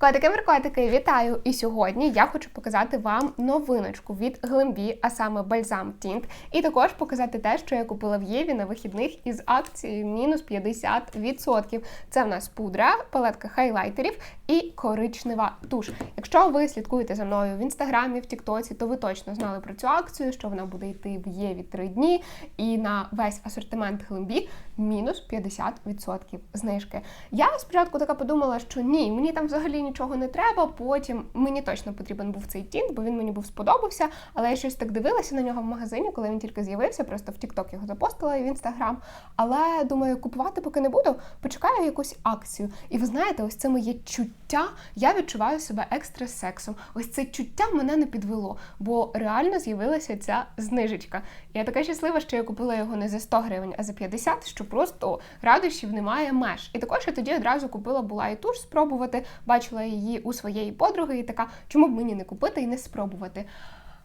Котики-меркотики, вітаю! І сьогодні я хочу показати вам новиночку від Глембі, а саме бальзам Тінт. І також показати те, що я купила в Єві на вихідних із акцією мінус 50%. Це в нас пудра, палетка хайлайтерів і коричнева туш. Якщо ви слідкуєте за мною в інстаграмі, в Тіктоці, то ви точно знали про цю акцію, що вона буде йти в Єві 3 дні, і на весь асортимент Глембі мінус 50% знижки. Я спочатку така подумала, що ні, мені там взагалі нічого не треба. Потім мені точно потрібен був цей тінт, бо він мені був сподобався. Але я щось так дивилася на нього в магазині, коли він тільки з'явився. Просто в Тікток його запостила і в інстаграм. Але думаю, купувати поки не буду. Почекаю якусь акцію. І ви знаєте, ось це моє чуття. Я відчуваю себе екстра сексом. Ось це чуття мене не підвело, бо реально з'явилася ця знижечка. Я така щаслива, що я купила його не за 100 гривень, а за 50, що просто радощів немає меж. І також я тоді одразу купила була і туш спробувати, бачила її у своєї подруги, і така, чому б мені не купити і не спробувати.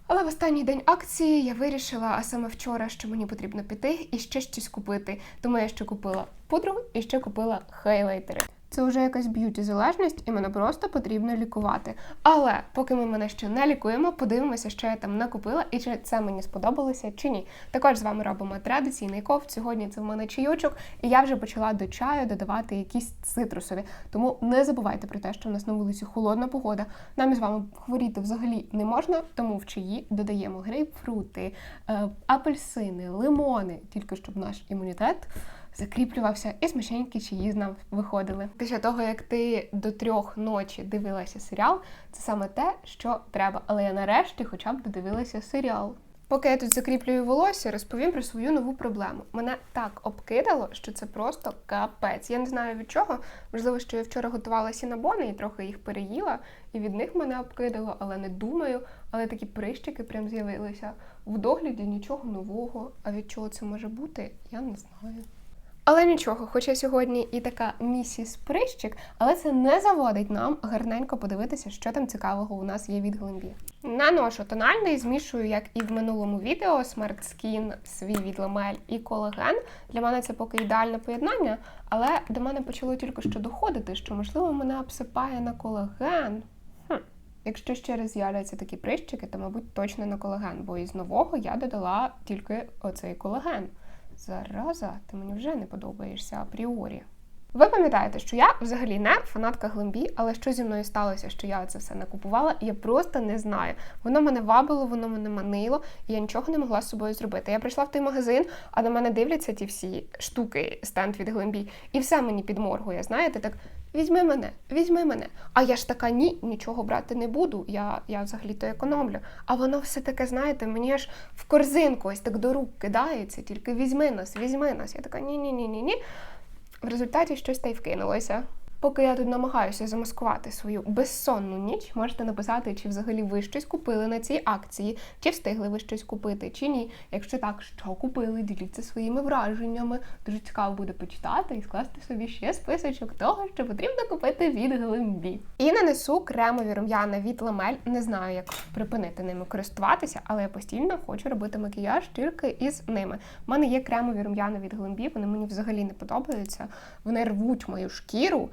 Але в останній день акції я вирішила, а саме вчора, що мені потрібно піти і ще щось купити. Тому я ще купила пудру і ще купила хайлайтери. Це вже якась б'юті залежність, і мене просто потрібно лікувати. Але поки ми мене ще не лікуємо, подивимося, що я там накупила і чи це мені сподобалося чи ні. Також з вами робимо традиційний кофт. Сьогодні це в мене чайочок, і я вже почала до чаю додавати якісь цитрусові. Тому не забувайте про те, що в нас на вулиці холодна погода. Нам із вами хворіти взагалі не можна, тому в чаї додаємо грейпфрути, е, апельсини, лимони, тільки щоб наш імунітет закріплювався і смачненькі чиї з нам виходили. Після того, як ти до трьох ночі дивилася серіал, це саме те, що треба. Але я нарешті хоча б додивилася серіал. Поки я тут закріплюю волосся, розповім про свою нову проблему. Мене так обкидало, що це просто капець. Я не знаю від чого. Можливо, що я вчора готувала сінабони і трохи їх переїла, і від них мене обкидало, але не думаю. Але такі прищики прям з'явилися. В догляді нічого нового. А від чого це може бути, я не знаю. Але нічого, хоча сьогодні і така місіс Прищик, але це не заводить нам гарненько подивитися, що там цікавого у нас є від Глембі. Наношу тональний, змішую, як і в минулому відео, Smart Skin, свій від Ламель і колаген. Для мене це поки ідеальне поєднання, але до мене почало тільки що доходити, що можливо мене обсипає на колаген. Хм. Якщо ще раз з'являються такі прищики, то мабуть точно на колаген, бо із нового я додала тільки оцей колаген. Зараза, ти мені вже не подобаєшся апріорі. Ви пам'ятаєте, що я взагалі не фанатка глембі, але що зі мною сталося, що я це все не купувала, я просто не знаю. Воно мене вабило, воно мене манило, і я нічого не могла з собою зробити. Я прийшла в той магазин, а на мене дивляться ті всі штуки, стенд від глембі, і все мені підморгує. Знаєте, так візьми мене, візьми мене. А я ж така ні, нічого брати не буду. Я я взагалі-то економлю. А воно все таке, знаєте, мені аж в корзинку ось так до рук кидається, тільки візьми нас, візьми нас. Я така ні-ні-ні-ні-ні. В результаті щось та й вкинулося. Поки я тут намагаюся замаскувати свою безсонну ніч, можете написати, чи взагалі ви щось купили на цій акції, чи встигли ви щось купити, чи ні. Якщо так, що купили, діліться своїми враженнями. Дуже цікаво буде почитати і скласти собі ще списочок того, що потрібно купити від Глембі. І нанесу кремові рум'яна від Ламель. Не знаю, як припинити ними користуватися, але я постійно хочу робити макіяж тільки із ними. У мене є кремові рум'яна від Глембі, вони мені взагалі не подобаються. Вони рвуть мою шкіру.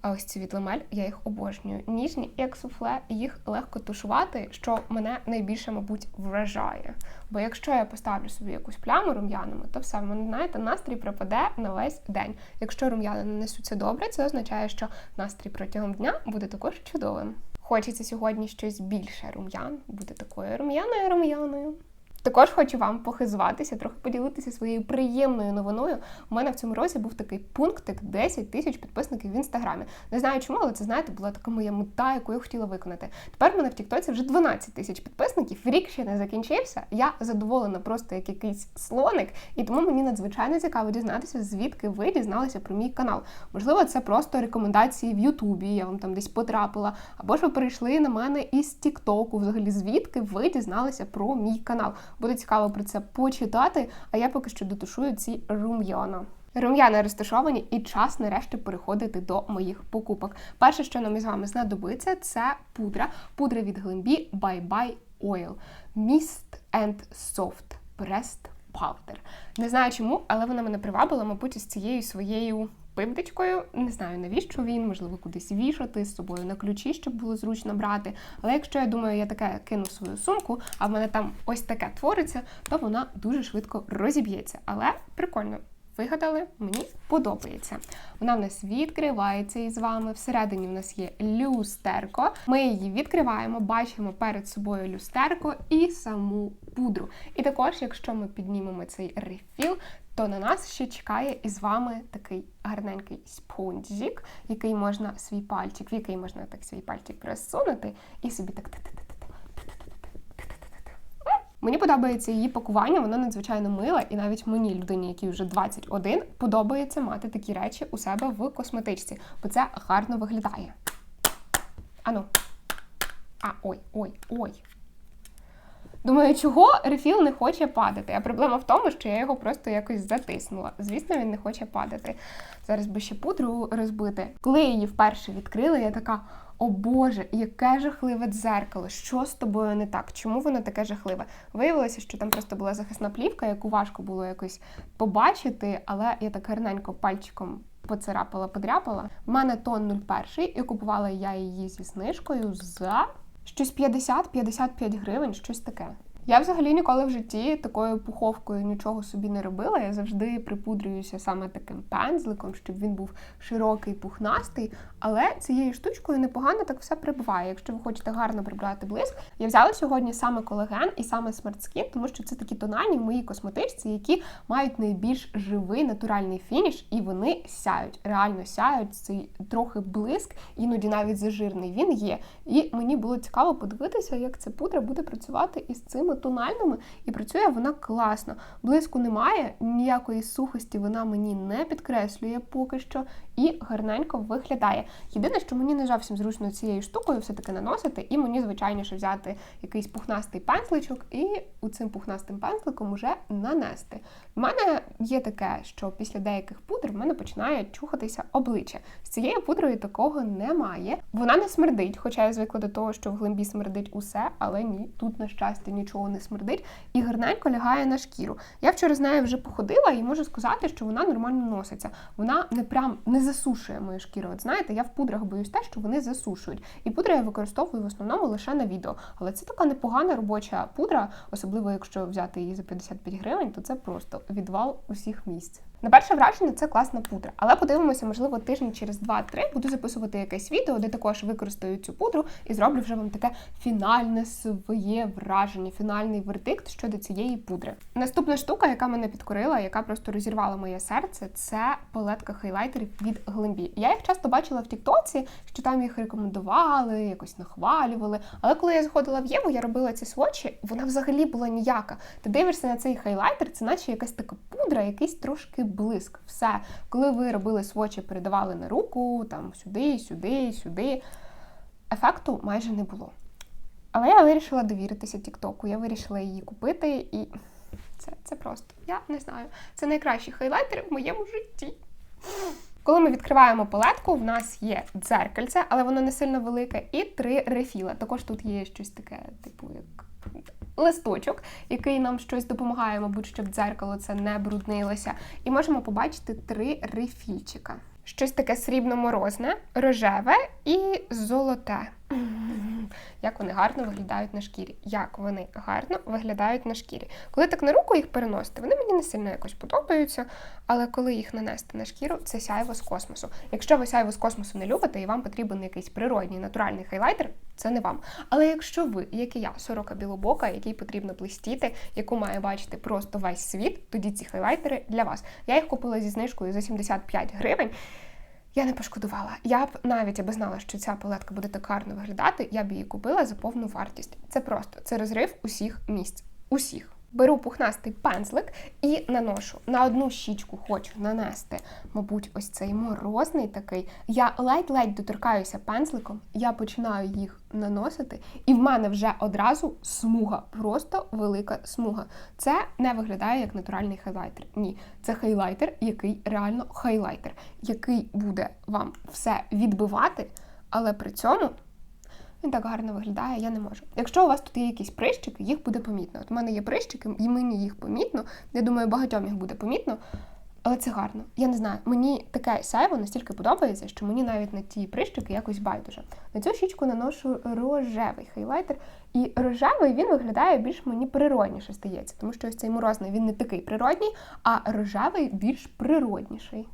А ось ці від ламель, я їх обожнюю. Ніжні, як суфле, їх легко тушувати, що мене найбільше, мабуть, вражає. Бо якщо я поставлю собі якусь пляму рум'янами, то все, в мене, знаєте, настрій пропаде на весь день. Якщо рум'яни нанесуться добре, це означає, що настрій протягом дня буде також чудовим. Хочеться сьогодні щось більше рум'ян, бути такою рум'яною рум'яною. Також хочу вам похизуватися, трохи поділитися своєю приємною новиною. У мене в цьому році був такий пунктик 10 тисяч підписників в інстаграмі. Не знаю чому, але це знаєте, була така моя мета, яку я хотіла виконати. Тепер в мене в Тіктоці вже 12 тисяч підписників. Рік ще не закінчився. Я задоволена просто як якийсь слоник, і тому мені надзвичайно цікаво дізнатися, звідки ви дізналися про мій канал. Можливо, це просто рекомендації в Ютубі. Я вам там десь потрапила, або ж ви прийшли на мене із Тіктоку. Взагалі, звідки ви дізналися про мій канал. Буде цікаво про це почитати, а я поки що дотушую ці рум'яна. Рум'яна розташовані і час нарешті переходити до моїх покупок. Перше, що нам із вами знадобиться, це пудра. Пудра від Глембі Bye Bye Oil. Mist and Soft Pressed Powder. Не знаю чому, але вона мене привабила, мабуть, із цією своєю пимдечкою. Не знаю, навіщо він, можливо, кудись вішати з собою на ключі, щоб було зручно брати. Але якщо я думаю, я таке кину свою сумку, а в мене там ось таке твориться, то вона дуже швидко розіб'ється. Але прикольно. Вигадали, мені подобається. Вона в нас відкривається із вами. Всередині в нас є люстерко. Ми її відкриваємо, бачимо перед собою люстерко і саму пудру. І також, якщо ми піднімемо цей рефіл, то на нас ще чекає із вами такий гарненький спонжик, який можна свій пальчик, в який можна так свій пальчик просунути і собі так. Мені подобається її пакування, воно надзвичайно миле, і навіть мені, людині, якій вже 21, подобається мати такі речі у себе в косметичці, бо це гарно виглядає. Ану. А, ой, ой, ой. Думаю, чого рефіл не хоче падати. А проблема в тому, що я його просто якось затиснула. Звісно, він не хоче падати. Зараз би ще пудру розбити. Коли я її вперше відкрила, я така. О Боже, яке жахливе дзеркало! Що з тобою не так? Чому воно таке жахливе? Виявилося, що там просто була захисна плівка, яку важко було якось побачити, але я так гарненько пальчиком поцарапала, подряпала. У мене тон 01, і купувала я її зі знижкою за щось 50-55 гривень, щось таке. Я взагалі ніколи в житті такою пуховкою нічого собі не робила. Я завжди припудрююся саме таким пензликом, щоб він був широкий, пухнастий. Але цією штучкою непогано так все прибуває. Якщо ви хочете гарно прибрати блиск, я взяла сьогодні саме колаген і саме Skin, тому що це такі тональні в моїй косметичці, які мають найбільш живий натуральний фініш, і вони сяють, реально сяють цей трохи блиск, іноді навіть зажирний він є. І мені було цікаво подивитися, як ця пудра буде працювати із цими тональними, і працює вона класно. Блиску немає, ніякої сухості вона мені не підкреслює поки що і гарненько виглядає. Єдине, що мені не зовсім зручно цією штукою все-таки наносити, і мені звичайніше взяти якийсь пухнастий пензличок і у цим пухнастим пензликом уже нанести. У мене є таке, що після деяких пудр в мене починає чухатися обличчя. З цією пудрою такого немає. Вона не смердить, хоча я звикла до того, що в глибі смердить усе, але ні, тут, на щастя, нічого не смердить і гарненько лягає на шкіру. Я вчора з нею вже походила і можу сказати, що вона нормально носиться. Вона не прям не засушує мою шкіру. От знаєте, я в пудрах боюсь те, що вони засушують. І пудри я використовую в основному лише на відео. Але це така непогана робоча пудра, особливо якщо взяти її за 55 гривень, то це просто відвал усіх місць. На перше враження це класна пудра, але подивимося, можливо, тижні через 2-3 буду записувати якесь відео, де також використаю цю пудру і зроблю вже вам таке фінальне своє враження, фінальний вердикт щодо цієї пудри. Наступна штука, яка мене підкорила, яка просто розірвала моє серце, це палетка хайлайтерів від Глембі. Я їх часто бачила в Тіктоці, що там їх рекомендували, якось нахвалювали. Але коли я заходила в Єву, я робила ці свочі, вона взагалі була ніяка. Ти дивишся на цей хайлайтер, це наче якась така пудра, якийсь трошки блиск. Все. Коли ви робили свочі, передавали на руку, там сюди, сюди, сюди. Ефекту майже не було. Але я вирішила довіритися Тіктоку. Я вирішила її купити, і це, це просто, я не знаю. Це найкращий хайлайтер в моєму житті. Коли ми відкриваємо палетку, в нас є дзеркальце, але воно не сильно велике, і три рефіла. Також тут є щось таке, типу, як листочок, який нам щось допомагає, мабуть, щоб дзеркало це не бруднилося. І можемо побачити три рифільчика: Щось таке срібно-морозне, рожеве і золоте. Як вони гарно виглядають на шкірі. Як вони гарно виглядають на шкірі. Коли так на руку їх переносити, вони мені не сильно якось подобаються. Але коли їх нанести на шкіру, це сяйво з космосу. Якщо ви сяйво з космосу не любите і вам потрібен якийсь природній натуральний хайлайтер, це не вам. Але якщо ви, як і я, сорока білобока, який потрібно блистіти, яку має бачити просто весь світ, тоді ці хайлайтери для вас. Я їх купила зі знижкою за 75 гривень. Я не пошкодувала. Я б навіть аби знала, що ця палетка буде так гарно виглядати, я б її купила за повну вартість. Це просто це розрив усіх місць. Усіх. Беру пухнастий пензлик і наношу на одну щічку хочу нанести, мабуть, ось цей морозний такий. Я ледь-ледь доторкаюся пензликом, я починаю їх наносити, і в мене вже одразу смуга, просто велика смуга. Це не виглядає як натуральний хайлайтер. Ні, це хайлайтер, який реально хайлайтер, який буде вам все відбивати, але при цьому. Він так гарно виглядає, я не можу. Якщо у вас тут є якісь прищики, їх буде помітно. От у мене є прищики, і мені їх помітно. Я думаю, багатьом їх буде помітно. Але це гарно. Я не знаю, мені таке сяйво настільки подобається, що мені навіть на ті прищики якось байдуже. На цю щічку наношу рожевий хайлайтер, і рожевий він виглядає більш мені природніше стається, тому що ось цей морозний він не такий природній, а рожевий більш природніший.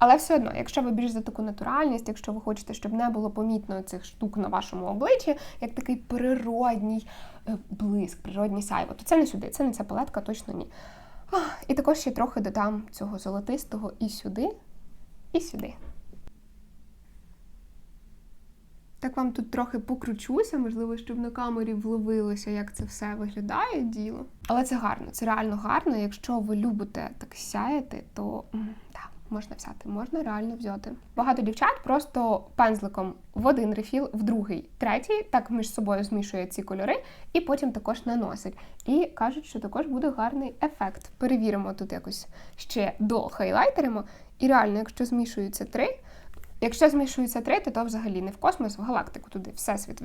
Але все одно, якщо ви більш за таку натуральність, якщо ви хочете, щоб не було помітно цих штук на вашому обличчі, як такий природній е, блиск, природній сяйво, то це не сюди, це не ця палетка, точно ні. І також ще трохи додам цього золотистого і сюди, і сюди. Так вам тут трохи покручуся, можливо, щоб на камері вловилося, як це все виглядає діло. Але це гарно, це реально гарно. Якщо ви любите так сяяти, то так можна взяти, можна реально взяти. Багато дівчат просто пензликом в один рефіл, в другий, третій, так між собою змішує ці кольори, і потім також наносить. І кажуть, що також буде гарний ефект. Перевіримо тут якось ще до хайлайтеримо. І реально, якщо змішуються три. Якщо змішуються три, то, то взагалі не в космос, в галактику туди, всесвіт,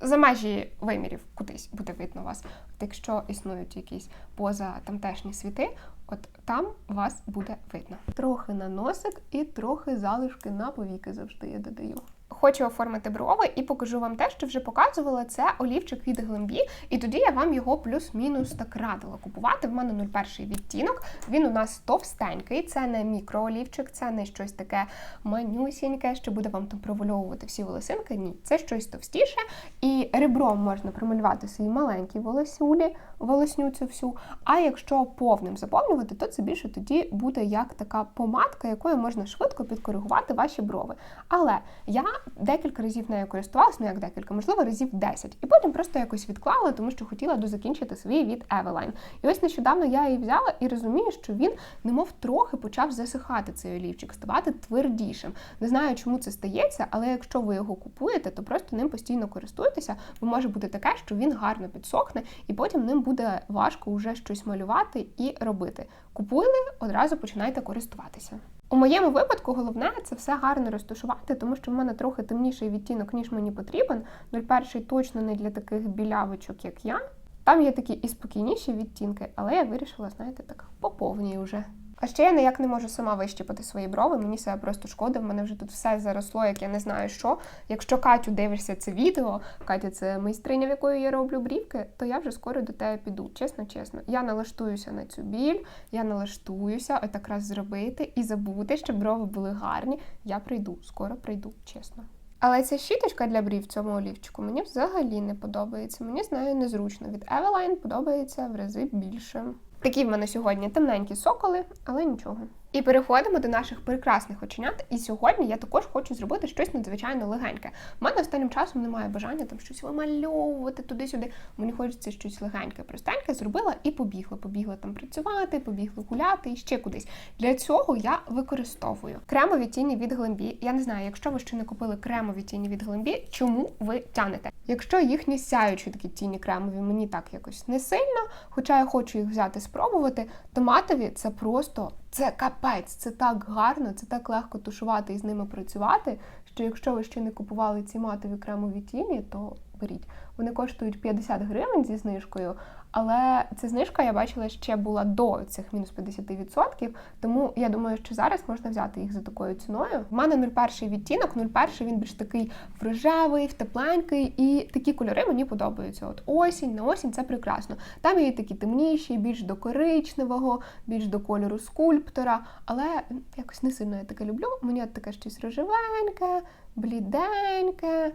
за межі вимірів кудись буде видно вас. Якщо існують якісь поза тамтешні світи, от там вас буде видно. Трохи на носик і трохи залишки на повіки завжди я додаю. Хочу оформити брови і покажу вам те, що вже показувала. Це олівчик від Глембі, і тоді я вам його плюс-мінус так радила купувати. В мене 01 відтінок. Він у нас товстенький, це не мікроолівчик, це не щось таке манюсіньке, що буде вам там провольовувати всі волосинки. Ні, це щось товстіше. І ребром можна промалювати свої маленькі волосюлі, волосню цю всю. А якщо повним заповнювати, то це більше тоді буде як така помадка, якою можна швидко підкоригувати ваші брови. Але я декілька разів нею користувалася, ну як декілька, можливо, разів 10. І потім просто якось відклала, тому що хотіла дозакінчити свій від Eveline. І ось нещодавно я її взяла і розумію, що він, немов трохи почав засихати цей олівчик, ставати твердішим. Не знаю, чому це стається, але якщо ви його купуєте, то просто ним постійно користуєтеся, бо може бути таке, що він гарно підсохне, і потім ним буде важко вже щось малювати і робити. Купили, одразу починайте користуватися. У моєму випадку головне це все гарно розташувати, тому що в мене трохи темніший відтінок, ніж мені потрібен. 01 точно не для таких білявочок, як я. Там є такі і спокійніші відтінки, але я вирішила, знаєте, так поповнюю вже. А ще я ніяк не можу сама вищипати свої брови, мені себе просто шкода, в мене вже тут все заросло, як я не знаю що. Якщо Катю дивишся це відео, Катя це майстриня, в якої я роблю брівки, то я вже скоро до тебе піду. Чесно, чесно. Я налаштуюся на цю біль, я налаштуюся отак раз зробити і забути, щоб брови були гарні. Я прийду, скоро прийду, чесно. Але ця щіточка для брів в цьому олівчику мені взагалі не подобається. Мені з нею незручно. Від Eveline подобається в рази більше. Такі в мене сьогодні темненькі соколи, але нічого. І переходимо до наших прекрасних оченят. І сьогодні я також хочу зробити щось надзвичайно легеньке. У мене останнім часом немає бажання там щось вимальовувати туди-сюди. Мені хочеться щось легеньке, простеньке, зробила і побігла. Побігла там працювати, побігла гуляти і ще кудись. Для цього я використовую кремові тіні від Глембі. Я не знаю, якщо ви ще не купили кремові тіні від Глембі, чому ви тянете? Якщо їхні сяючі такі тіні кремові, мені так якось не сильно, хоча я хочу їх взяти спробувати, то матові це просто це капець, це так гарно, це так легко тушувати і з ними працювати. Що якщо ви ще не купували ці матові кремові тіні, то беріть. Вони коштують 50 гривень зі знижкою, але ця знижка я бачила ще була до цих мінус 50%, тому я думаю, що зараз можна взяти їх за такою ціною. У мене 01 відтінок, 01 він більш такий в рожевий, в тепленький, і такі кольори мені подобаються. От осінь, на осінь це прекрасно. Там є такі темніші, більш до коричневого, більш до кольору скульптора, але якось не сильно я таке люблю. Мені от таке щось рожевеньке, бліденьке.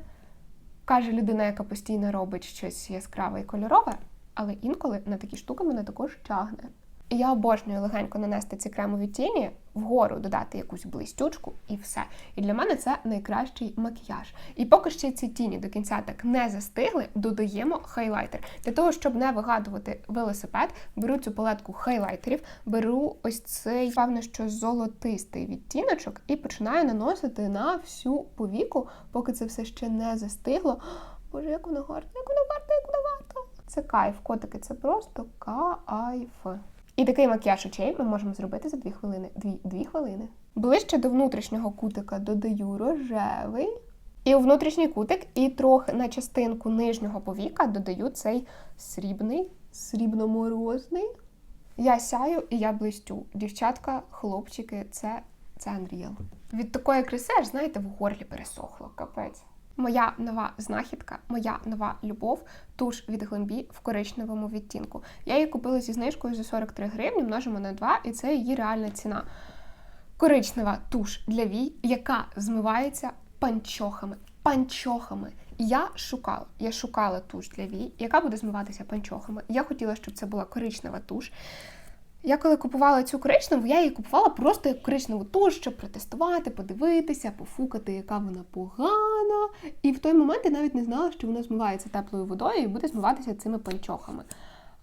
Каже людина, яка постійно робить щось яскраве і кольорове, але інколи на такі штуки мене також тягне. І я обожнюю легенько нанести ці кремові тіні, вгору додати якусь блистючку і все. І для мене це найкращий макіяж. І поки ще ці тіні до кінця так не застигли, додаємо хайлайтер. Для того, щоб не вигадувати велосипед, беру цю палетку хайлайтерів, беру ось цей, певно, що золотистий відтіночок, і починаю наносити на всю повіку, поки це все ще не застигло. Боже, як воно гарно, як воно гарно, як воно гарно. Це кайф, котики, це просто кайф. І такий макіяж очей ми можемо зробити за 2 хвилини. Дві, дві хвилини. Ближче до внутрішнього кутика додаю рожевий. І у внутрішній кутик, і трохи на частинку нижнього повіка додаю цей срібний, срібно-морозний. Я сяю і я блистю. Дівчатка, хлопчики, це, це Unreal. Від такої краси, аж знаєте, в горлі пересохло. Капець. Моя нова знахідка, моя нова любов, туш від Глембі в коричневому відтінку. Я її купила зі знижкою за 43 гривні, множимо на 2, і це її реальна ціна. Коричнева туш для вій, яка змивається панчохами. Панчохами. Я шукала, я шукала туш для вій, яка буде змиватися панчохами. Я хотіла, щоб це була коричнева туш. Я коли купувала цю коричневу, я її купувала просто як коричневу туш, щоб протестувати, подивитися, пофукати, яка вона погана. І в той момент я навіть не знала, що вона змивається теплою водою і буде змиватися цими панчохами.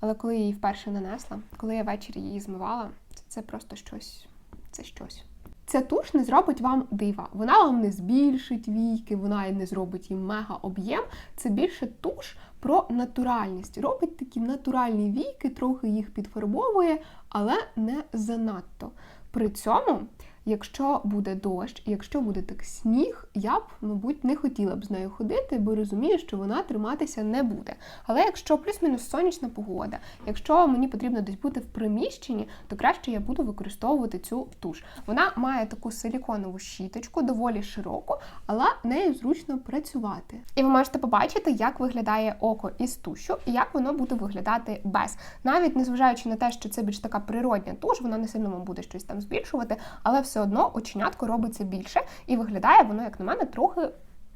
Але коли я її вперше нанесла, коли я ввечері її змивала, це, це просто щось. Це щось. Ця туш не зробить вам дива. Вона вам не збільшить віки, вона і не зробить їм мега об'єм. Це більше туш про натуральність. Робить такі натуральні віки, трохи їх підфарбовує, але не занадто. При цьому, якщо буде дощ, якщо буде так сніг, я б, мабуть, не хотіла б з нею ходити, бо розумію, що вона триматися не буде. Але якщо плюс-мінус сонячна погода, якщо мені потрібно десь бути в приміщенні, то краще я буду використовувати цю туш. Вона має таку силіконову щіточку, доволі широку, але нею зручно працювати. І ви можете побачити, як виглядає око із тушу і як воно буде виглядати без. Навіть незважаючи на те, що це більш така природня туш, вона не сильно вам буде щось там збільшувати, але все одно оченятко робиться більше і виглядає воно, як на мене, трохи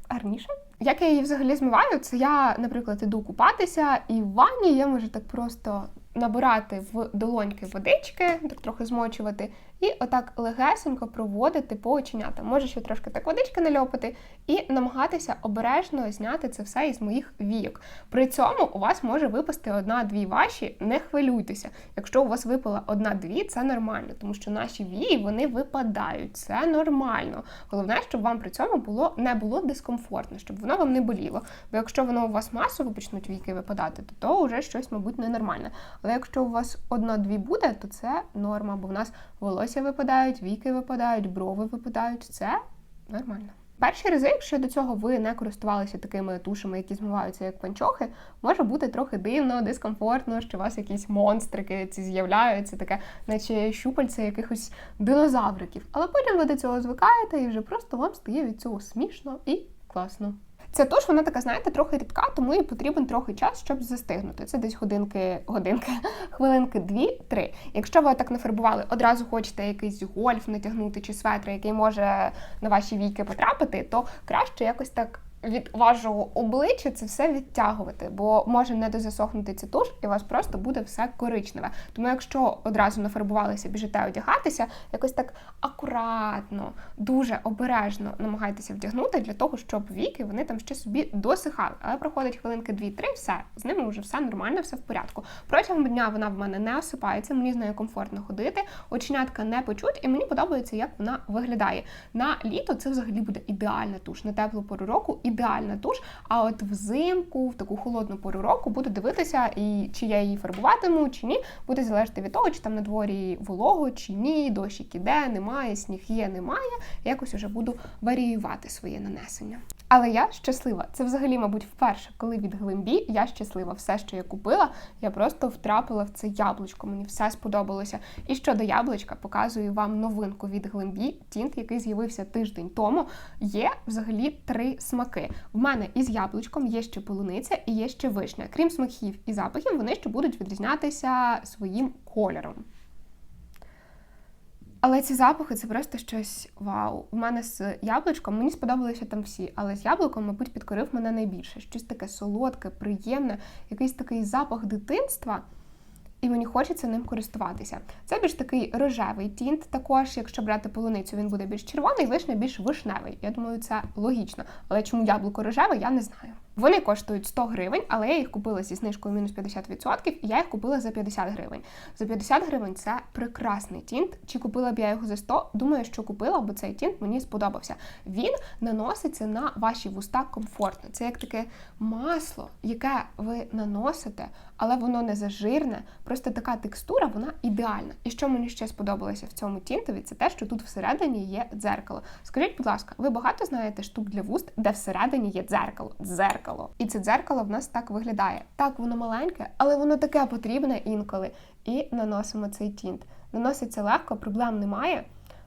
гарніше. Як я її взагалі змиваю, це я, наприклад, іду купатися, і в ванні я можу так просто набирати в долоньки водички, так трохи змочувати, і отак легесенько проводити по оченятам. Може ще трошки так водички нальопати, і намагатися обережно зняти це все із моїх війок. При цьому у вас може випасти одна-дві ваші, не хвилюйтеся. Якщо у вас випала одна-дві, це нормально, тому що наші вії вони випадають. Це нормально. Головне, щоб вам при цьому було не було дискомфортно, щоб воно вам не боліло. Бо якщо воно у вас масово почнуть віки випадати, то то вже щось, мабуть, ненормальне. Але якщо у вас одна-дві буде, то це норма, бо в нас волосся випадають, віки випадають, брови випадають. Це нормально. Перші рази, якщо до цього ви не користувалися такими тушами, які змиваються як панчохи, може бути трохи дивно, дискомфортно, що у вас якісь монстрики ці з'являються, таке, наче щупальця якихось динозавриків. Але потім ви до цього звикаєте і вже просто вам стає від цього смішно і класно. Ця туш, вона така, знаєте, трохи рідка, тому їй потрібен трохи час, щоб застигнути. Це десь годинки, годинки, хвилинки дві-три. Якщо ви так нафарбували, одразу хочете якийсь гольф натягнути чи светр, який може на ваші віки потрапити, то краще якось так. Від вашого обличчя це все відтягувати, бо може не дозасохнути ця туш, і у вас просто буде все коричневе. Тому, якщо одразу нафарбувалися, біжите одягатися, якось так акуратно, дуже обережно намагайтеся вдягнути для того, щоб віки вони там ще собі досихали. Але проходить хвилинки 2-3, все з ними вже все нормально, все в порядку. Протягом дня вона в мене не осипається, мені з нею комфортно ходити, оченятка не почуть, і мені подобається, як вона виглядає. На літо це взагалі буде ідеальна туш на теплу пору року ідеальна туш. А от взимку, в таку холодну пору року, буду дивитися, і чи я її фарбуватиму, чи ні, буде залежати від того, чи там на дворі волого, чи ні, дощик іде, немає, сніг є, немає. Якось уже буду варіювати своє нанесення. Але я щаслива. Це взагалі, мабуть, вперше, коли від Глимбі я щаслива. Все, що я купила, я просто втрапила в це яблучко. Мені все сподобалося. І щодо яблучка, показую вам новинку від Глимбі, тінт, який з'явився тиждень тому. Є взагалі три смаки. В мене із яблучком є ще полуниця і є ще вишня. Крім смаків і запахів, вони ще будуть відрізнятися своїм кольором. Але ці запахи це просто щось вау. У мене з яблучком мені сподобалися там всі, але з яблуком, мабуть, підкорив мене найбільше. Щось таке солодке, приємне, якийсь такий запах дитинства. І мені хочеться ним користуватися. Це більш такий рожевий тінт. Також, якщо брати полуницю, він буде більш червоний, вишня більш вишневий. Я думаю, це логічно. Але чому яблуко рожеве, я не знаю. Вони коштують 100 гривень, але я їх купила зі знижкою мінус 50%, і я їх купила за 50 гривень. За 50 гривень це прекрасний тінт. Чи купила б я його за 100? Думаю, що купила, бо цей тінт мені сподобався. Він наноситься на ваші вуста комфортно. Це як таке масло, яке ви наносите, але воно не зажирне. Просто така текстура, вона ідеальна. І що мені ще сподобалося в цьому тінтові, це те, що тут всередині є дзеркало. Скажіть, будь ласка, ви багато знаєте штук для вуст, де всередині є дзеркало? Дзеркало дзеркало. І це дзеркало в нас так виглядає. Так, воно маленьке, але воно таке потрібне інколи. І наносимо цей тінт. Наноситься легко, проблем немає.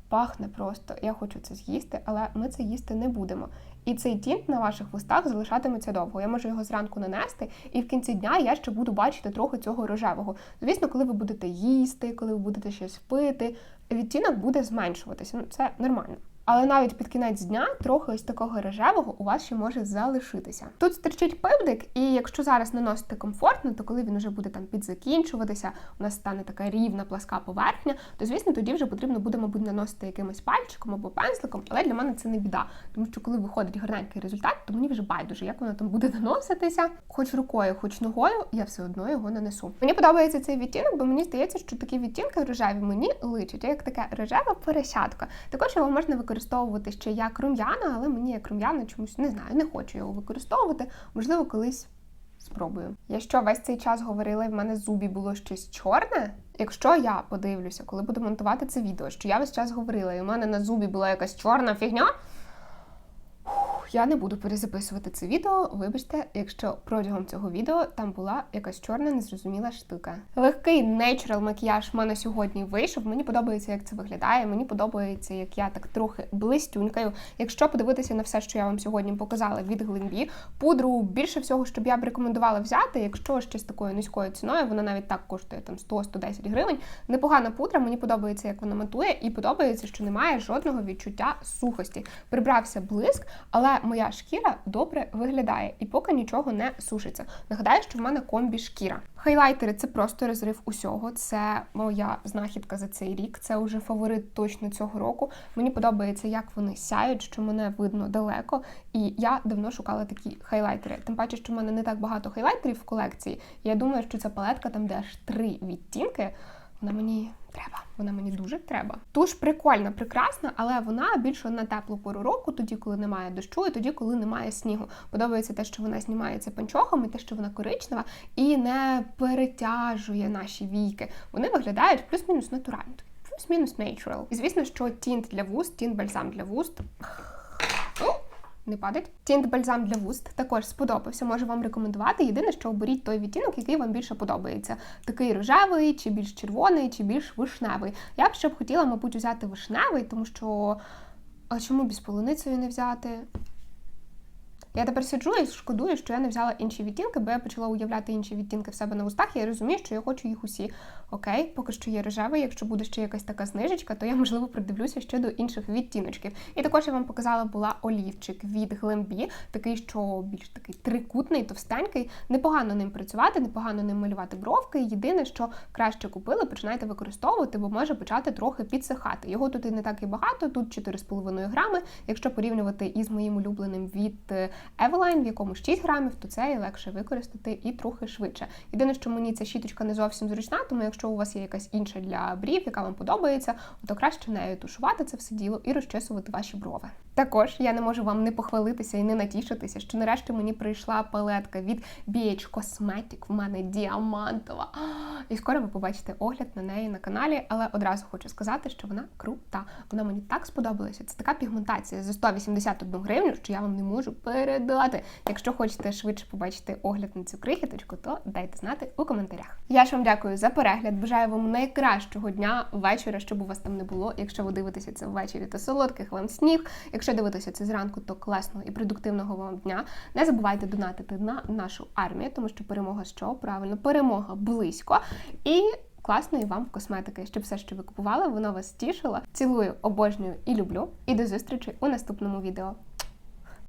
Пахне просто. Я хочу це з'їсти, але ми це їсти не будемо. І цей тінт на ваших вустах залишатиметься довго. Я можу його зранку нанести, і в кінці дня я ще буду бачити трохи цього рожевого. Звісно, коли ви будете їсти, коли ви будете щось пити, відтінок буде зменшуватися. Ну це нормально. Але навіть під кінець дня трохи ось такого рожевого у вас ще може залишитися. Тут стерчить пивдик, і якщо зараз наносити комфортно, то коли він вже буде там підзакінчуватися, у нас стане така рівна пласка поверхня, то звісно тоді вже потрібно буде, мабуть, наносити якимось пальчиком або пензликом. Але для мене це не біда, тому що коли виходить гарненький результат, то мені вже байдуже, як воно там буде наноситися, хоч рукою, хоч ногою, я все одно його нанесу. Мені подобається цей відтінок, бо мені здається, що такі відтінки рожеві мені личать, як таке рожева поросятка. Також його можна використовувати ще як рум'яна, але мені як рум'яна чомусь не знаю, не хочу його використовувати. Можливо, колись спробую. Я що весь цей час говорила, і в мене в зубі було щось чорне. Якщо я подивлюся, коли буду монтувати це відео, що я весь час говорила, і в мене на зубі була якась чорна фігня. Я не буду перезаписувати це відео. Вибачте, якщо протягом цього відео там була якась чорна незрозуміла штука. Легкий natural макіяж в мене сьогодні вийшов. Мені подобається, як це виглядає. Мені подобається, як я так трохи блистюнькаю. Якщо подивитися на все, що я вам сьогодні показала від Glenbee, пудру більше всього, щоб я б рекомендувала взяти, якщо ще з такою низькою ціною, вона навіть так коштує там 100-110 гривень. Непогана пудра, мені подобається, як вона матує, і подобається, що немає жодного відчуття сухості. Прибрався блиск, але моя шкіра добре виглядає і поки нічого не сушиться. Нагадаю, що в мене комбі шкіра. Хайлайтери це просто розрив усього. Це моя знахідка за цей рік. Це вже фаворит точно цього року. Мені подобається, як вони сяють, що мене видно далеко. І я давно шукала такі хайлайтери. Тим паче, що в мене не так багато хайлайтерів в колекції. Я думаю, що ця палетка там, де аж три відтінки. Вона мені треба, вона мені дуже треба. Туш прикольна, прекрасна, але вона більше на теплу пору року, тоді, коли немає дощу, і тоді, коли немає снігу. Подобається те, що вона знімається панчохом, і те, що вона коричнева, і не перетяжує наші війки. Вони виглядають плюс-мінус натурально. Плюс-мінус natural. І звісно, що тінт для вуст, тінт бальзам для вуст не падать. Тінт бальзам для вуст також сподобався. Можу вам рекомендувати. Єдине, що оберіть той відтінок, який вам більше подобається. Такий рожевий, чи більш червоний, чи більш вишневий. Я б ще б хотіла, мабуть, взяти вишневий, тому що. А чому без полуницею не взяти? Я тепер сиджу і шкодую, що я не взяла інші відтінки, бо я почала уявляти інші відтінки в себе на вустах. І я розумію, що я хочу їх усі. Окей, поки що є рожевий. Якщо буде ще якась така знижечка, то я можливо придивлюся ще до інших відтіночків. І також я вам показала була олівчик від Glambi, такий, що більш такий трикутний, товстенький. Непогано ним працювати, непогано ним малювати бровки. Єдине, що краще купили, починайте використовувати, бо може почати трохи підсихати. Його тут і не так і багато, тут 4,5 грами. Якщо порівнювати із моїм улюбленим від Eveline, в якому 6 грамів, то це і легше використати і трохи швидше. Єдине, що мені ця щіточка не зовсім зручна, тому якщо у вас є якась інша для брів, яка вам подобається, то краще нею тушувати це все діло і розчесувати ваші брови. Також я не можу вам не похвалитися і не натішитися, що нарешті мені прийшла палетка від BH Cosmetic, в мене діамантова. І скоро ви побачите огляд на неї на каналі, але одразу хочу сказати, що вона крута. Вона мені так сподобалася. Це така пігментація за 181 гривню, що я вам не можу передати. Якщо хочете швидше побачити огляд на цю крихіточку, то дайте знати у коментарях. Я ж вам дякую за перегляд. Бажаю вам найкращого дня, вечора, щоб у вас там не було. Якщо ви дивитеся це ввечері, то солодких вам снів. Якщо дивитеся це зранку, то класного і продуктивного вам дня. Не забувайте донатити на нашу армію, тому що перемога що? Правильно, перемога близько. І класної вам косметики, щоб все, що ви купували, воно вас тішило. Цілую, обожнюю і люблю. І до зустрічі у наступному відео.